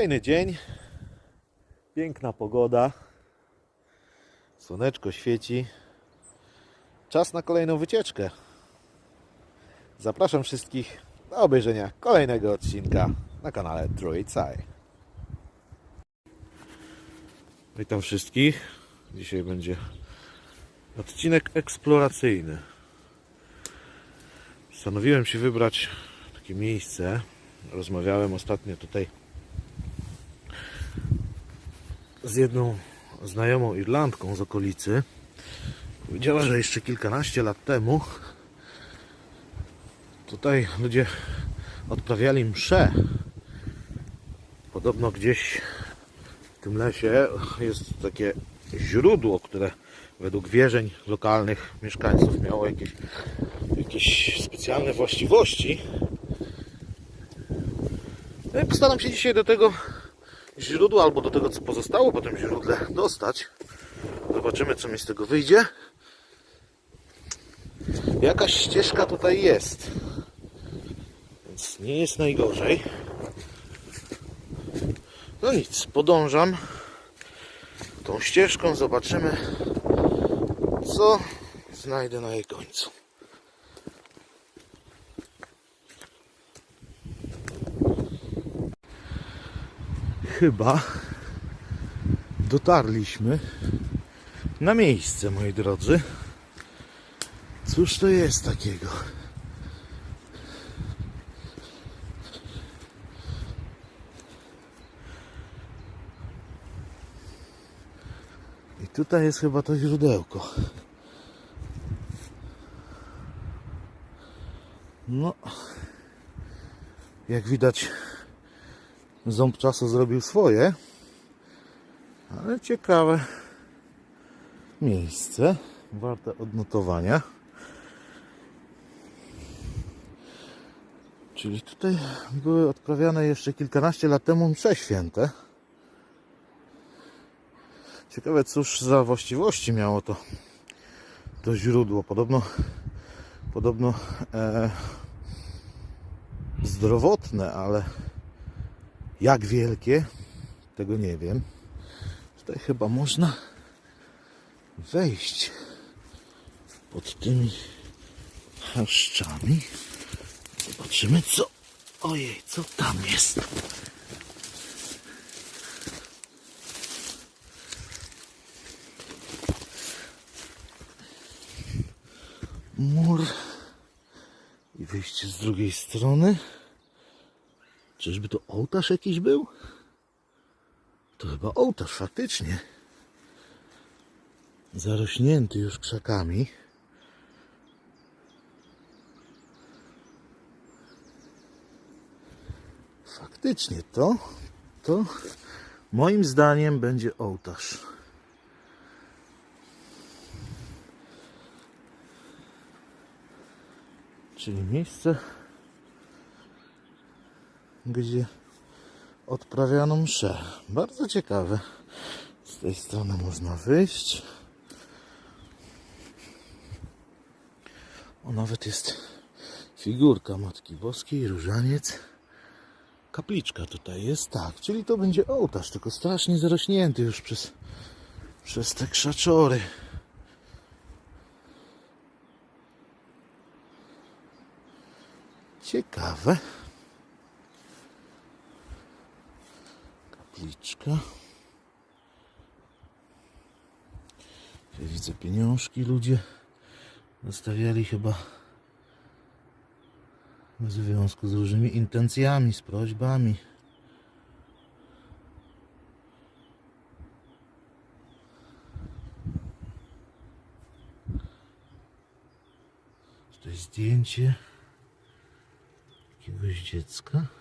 Kolejny dzień. Piękna pogoda. Słoneczko świeci. Czas na kolejną wycieczkę. Zapraszam wszystkich do obejrzenia kolejnego odcinka na kanale Druid Sci. Witam wszystkich. Dzisiaj będzie odcinek eksploracyjny. Postanowiłem się wybrać takie miejsce. Rozmawiałem ostatnio tutaj z jedną znajomą Irlandką z okolicy. Powiedziała, że jeszcze kilkanaście lat temu tutaj ludzie odprawiali msze. Podobno gdzieś w tym lesie jest takie źródło, które według wierzeń lokalnych mieszkańców miało jakieś, jakieś specjalne właściwości. No i postaram się dzisiaj do tego źródła albo do tego, co pozostało po tym źródle dostać. Zobaczymy, co mi z tego wyjdzie. Jakaś ścieżka tutaj jest. Więc nie jest najgorzej. No nic, podążam tą ścieżką, zobaczymy, co znajdę na jej końcu. Chyba dotarliśmy na miejsce, moi drodzy. Cóż to jest takiego? I tutaj jest chyba to źródełko. No, jak widać, ząb czasu zrobił swoje, ale ciekawe miejsce, warte odnotowania. Czyli tutaj były odprawiane jeszcze kilkanaście lat temu msze święte. Ciekawe, cóż za właściwości miało to, to źródło. Podobno, podobno e, zdrowotne, ale jak wielkie, tego nie wiem. Tutaj chyba można wejść pod tymi chaszczami. Zobaczymy, co. Ojej, co tam jest. Mur i wyjście z drugiej strony. Czyżby to ołtarz jakiś był? To chyba ołtarz, faktycznie. Zarośnięty już krzakami. Faktycznie to, to moim zdaniem będzie ołtarz. Czyli miejsce, gdzie odprawiano mszę. Bardzo ciekawe. Z tej strony można wyjść. O, nawet jest figurka Matki Boskiej, różaniec. Kapliczka tutaj jest, tak. Czyli to będzie ołtarz, tylko strasznie zarośnięty już przez, przez te krzaczory. Ciekawe. Kapliczka. Ja widzę pieniążki ludzie zostawiali chyba w związku z różnymi intencjami, z prośbami. Tutaj zdjęcie jakiegoś dziecka.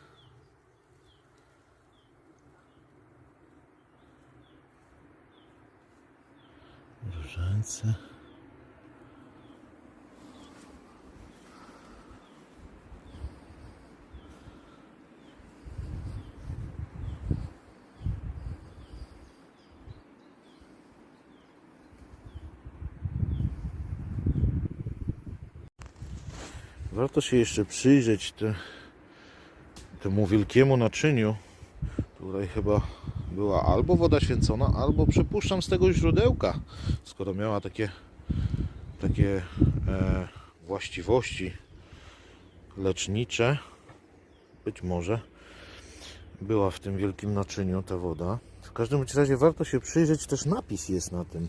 Różańce. Warto się jeszcze przyjrzeć te, temu wielkiemu naczyniu. Tutaj chyba była albo woda święcona, albo przypuszczam z tego źródełka, skoro miała takie, takie e, właściwości lecznicze. Być może była w tym wielkim naczyniu ta woda. W każdym razie warto się przyjrzeć, też napis jest na tym.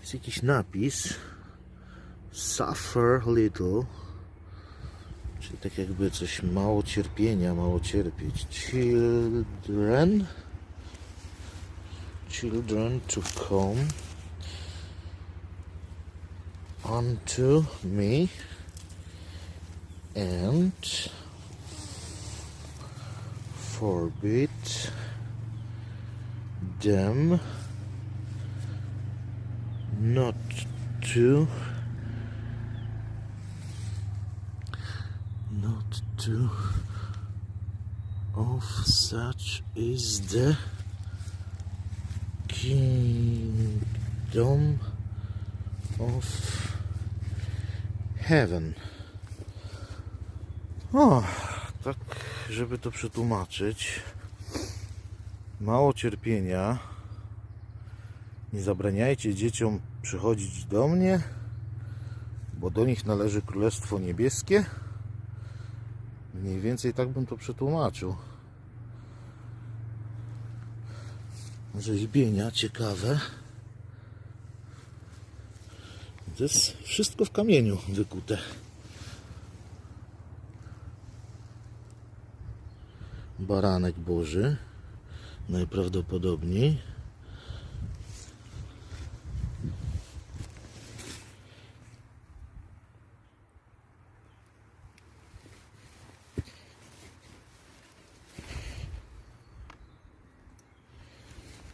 Jest jakiś napis. Suffer little. Czyli tak jakby coś mało cierpienia, mało cierpieć. Children. Children to come unto me and forbid them not to not to of such is the kingdom of heaven. O, tak, żeby to przetłumaczyć. Mało cierpienia. Nie zabraniajcie dzieciom przychodzić do mnie, bo do nich należy Królestwo Niebieskie. Mniej więcej tak bym to przetłumaczył. Rzeźbienia ciekawe. To jest wszystko w kamieniu wykute. Baranek Boży. Najprawdopodobniej.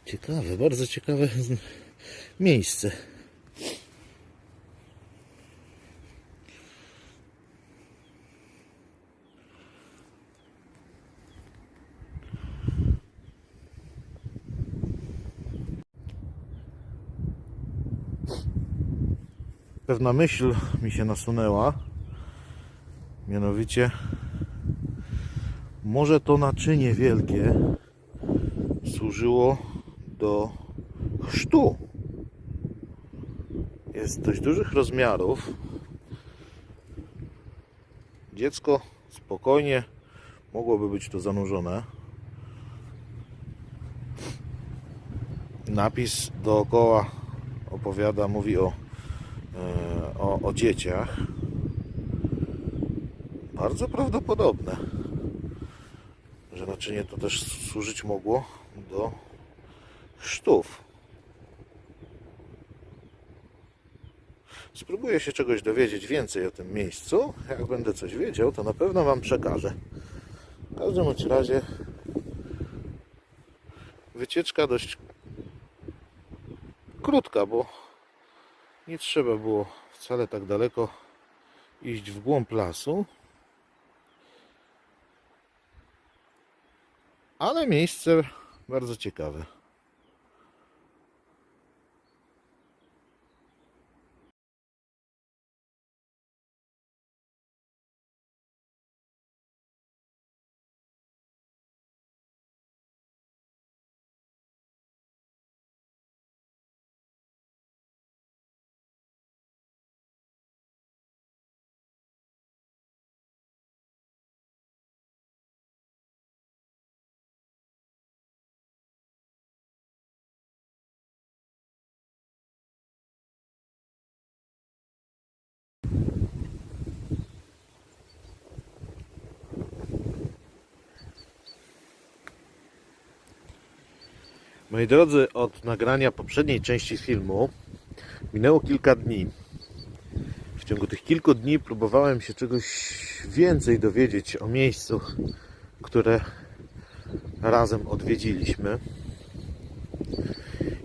Ciekawe, bardzo ciekawe miejsce. Pewna myśl mi się nasunęła. Mianowicie, może to naczynie wielkie służyło do chrztu. Jest dość dużych rozmiarów. Dziecko spokojnie mogłoby być tu zanurzone. Napis dookoła opowiada, mówi o, e, o, o dzieciach. Bardzo prawdopodobne, że naczynie to też służyć mogło do chrztów. Spróbuję się czegoś dowiedzieć więcej o tym miejscu. Jak będę coś wiedział, to na pewno Wam przekażę. W każdym razie wycieczka dość krótka, bo nie trzeba było wcale tak daleko iść w głąb lasu. Ale miejsce bardzo ciekawe. Moi drodzy, od nagrania poprzedniej części filmu minęło kilka dni. W ciągu tych kilku dni próbowałem się czegoś więcej dowiedzieć o miejscu, które razem odwiedziliśmy.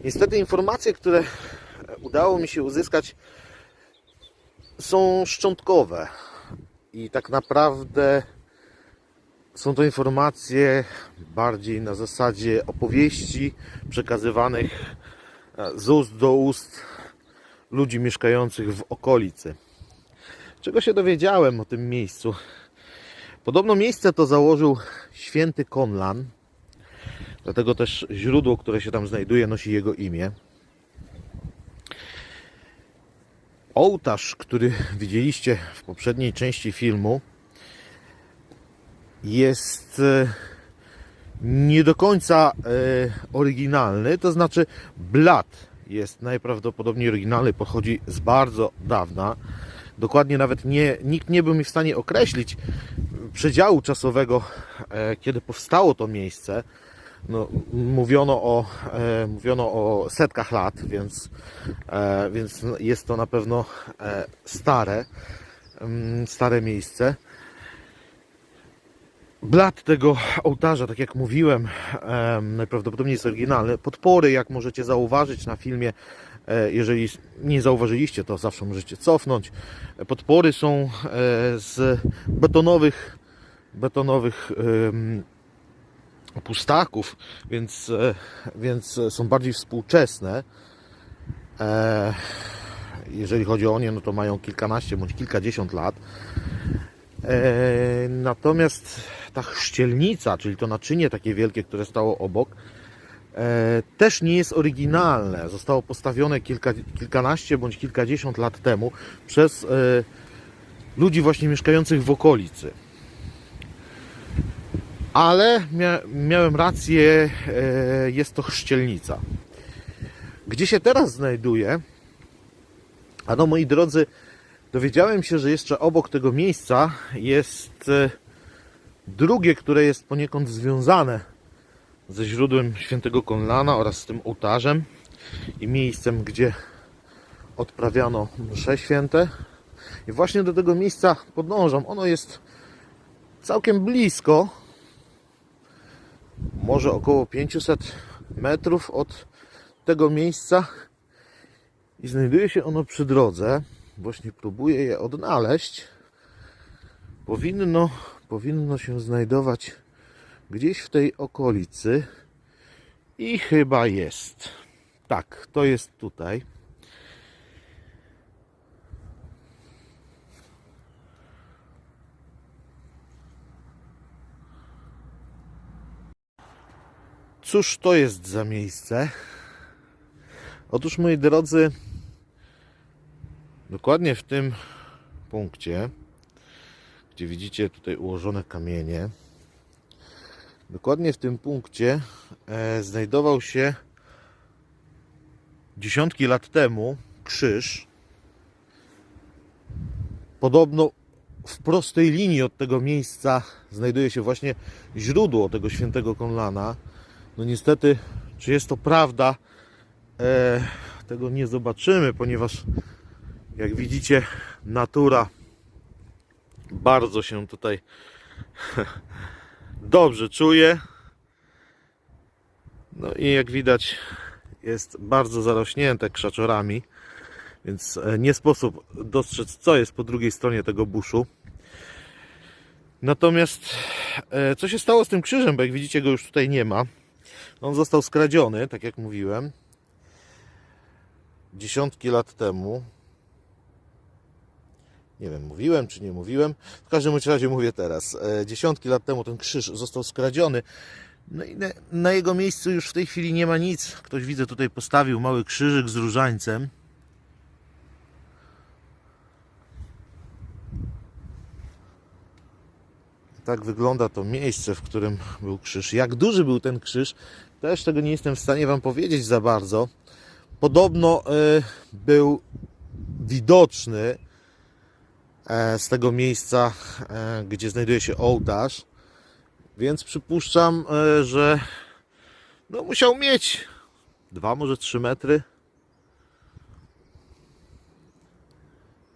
Niestety informacje, które udało mi się uzyskać są szczątkowe i tak naprawdę są to informacje bardziej na zasadzie opowieści przekazywanych e, z ust do ust ludzi mieszkających w okolicy. Czego się dowiedziałem o tym miejscu? Podobno miejsce to założył święty Konlan. Dlatego też źródło, które się tam znajduje, nosi jego imię. Ołtarz, który widzieliście w poprzedniej części filmu, jest e, nie do końca e, oryginalny, to znaczy blat jest najprawdopodobniej oryginalny, pochodzi z bardzo dawna. Dokładnie nawet nie, nikt nie był mi w stanie określić przedziału czasowego, e, kiedy powstało to miejsce. No, mówiono, o, e, mówiono o setkach lat, więc, e, więc jest to na pewno e, stare, mm, stare miejsce. Blat tego ołtarza, tak jak mówiłem, em, najprawdopodobniej jest oryginalny. Podpory, jak możecie zauważyć na filmie, e, jeżeli nie zauważyliście, to zawsze możecie cofnąć. Podpory są e, z betonowych, betonowych pustaków, więc, e, więc są bardziej współczesne. Jeżeli chodzi o nie, no to mają kilkanaście bądź kilkadziesiąt lat. E, Natomiast ta chrzcielnica, czyli to naczynie takie wielkie, które stało obok, e, też nie jest oryginalne. Zostało postawione kilka, kilkanaście bądź kilkadziesiąt lat temu przez e, ludzi właśnie mieszkających w okolicy. Ale mia, miałem rację, jest to chrzcielnica. Gdzie się teraz znajduje? A no moi drodzy, dowiedziałem się, że jeszcze obok tego miejsca jest e, drugie, które jest poniekąd związane ze źródłem świętego Konlana oraz z tym ołtarzem i miejscem, gdzie odprawiano msze święte. I właśnie do tego miejsca podążam. Ono jest całkiem blisko, może około 500 metrów od tego miejsca i znajduje się ono przy drodze. Właśnie próbuję je odnaleźć. Powinno, powinno się znajdować gdzieś w tej okolicy i chyba jest. Tak, to jest tutaj. Cóż to jest za miejsce? Otóż, moi drodzy, dokładnie w tym punkcie, gdzie widzicie tutaj ułożone kamienie, dokładnie w tym punkcie e, znajdował się dziesiątki lat temu krzyż. Podobno w prostej linii od tego miejsca znajduje się właśnie źródło tego świętego Konlana. No niestety, czy jest to prawda, e, tego nie zobaczymy, ponieważ jak widzicie, natura bardzo się tutaj dobrze czuje. No i jak widać, jest bardzo zarośnięte krzaczorami, więc e, nie sposób dostrzec, co jest po drugiej stronie tego buszu. Natomiast e, co się stało z tym krzyżem, bo jak widzicie go już tutaj nie ma. On został skradziony, tak jak mówiłem, dziesiątki lat temu. Nie wiem, mówiłem czy nie mówiłem. W każdym razie mówię teraz. E, Dziesiątki lat temu ten krzyż został skradziony. No i na, jego miejscu już w tej chwili nie ma nic. Ktoś widzę tutaj postawił mały krzyżyk z różańcem. Tak wygląda to miejsce, w którym był krzyż. Jak duży był ten krzyż, też tego nie jestem w stanie Wam powiedzieć za bardzo. Podobno e, był widoczny z tego miejsca, e, gdzie znajduje się ołtarz. Więc przypuszczam, e, że no musiał mieć dwa, może trzy metry.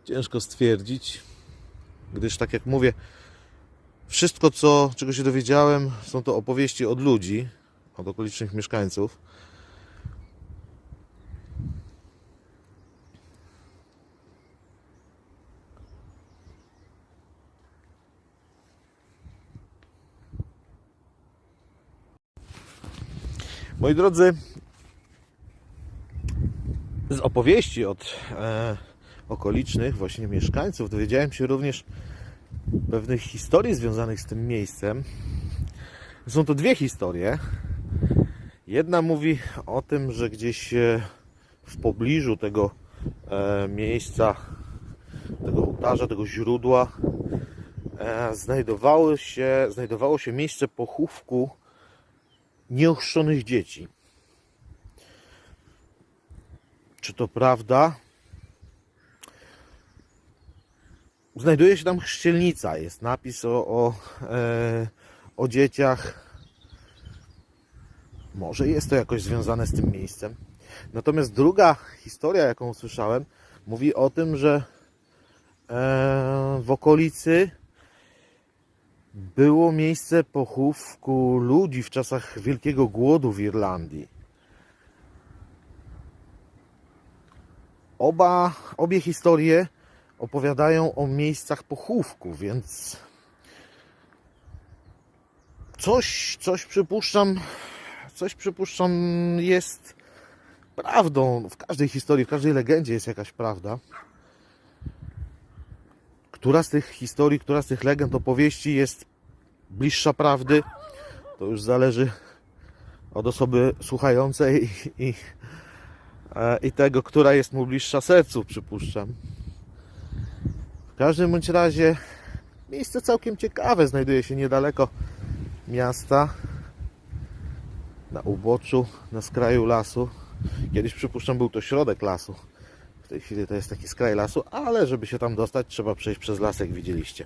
Ciężko stwierdzić, gdyż tak jak mówię, wszystko co, czego się dowiedziałem, są to opowieści od ludzi, od okolicznych mieszkańców. Moi drodzy, z opowieści od e, okolicznych właśnie mieszkańców dowiedziałem się również pewnych historii związanych z tym miejscem. Są to dwie historie. Jedna mówi o tym, że gdzieś e, w pobliżu tego e, miejsca, tego ołtarza, tego źródła e, znajdowało się, znajdowało się miejsce pochówku nieochrzczonych dzieci. Czy to prawda? Znajduje się tam chrzcielnica, jest napis o, o, e, o dzieciach. Może jest to jakoś związane z tym miejscem. Natomiast druga historia, jaką usłyszałem, mówi o tym, że e, w okolicy było miejsce pochówku ludzi w czasach Wielkiego Głodu w Irlandii. Oba, obie historie opowiadają o miejscach pochówku, więc coś, coś przypuszczam, coś przypuszczam jest prawdą. W każdej historii, w każdej legendzie jest jakaś prawda. Która z tych historii, która z tych legend, opowieści jest bliższa prawdy, to już zależy od osoby słuchającej i, i, e, i tego, która jest mu bliższa sercu, przypuszczam. W każdym bądź razie miejsce całkiem ciekawe znajduje się niedaleko miasta, na uboczu, na skraju lasu. Kiedyś przypuszczam był to środek lasu. Tej chwili to jest taki skraj lasu, ale żeby się tam dostać, trzeba przejść przez las, jak widzieliście.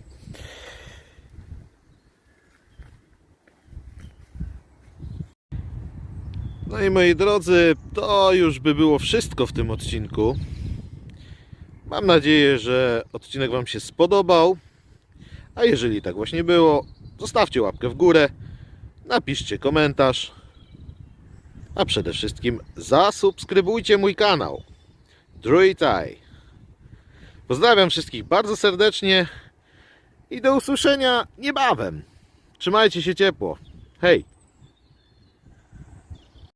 No i moi drodzy, to już by było wszystko w tym odcinku. Mam nadzieję, że odcinek Wam się spodobał. A jeżeli tak właśnie było, zostawcie łapkę w górę, napiszcie komentarz, a przede wszystkim zasubskrybujcie mój kanał Druid Eye. Pozdrawiam wszystkich bardzo serdecznie i do usłyszenia niebawem. Trzymajcie się ciepło. Hej!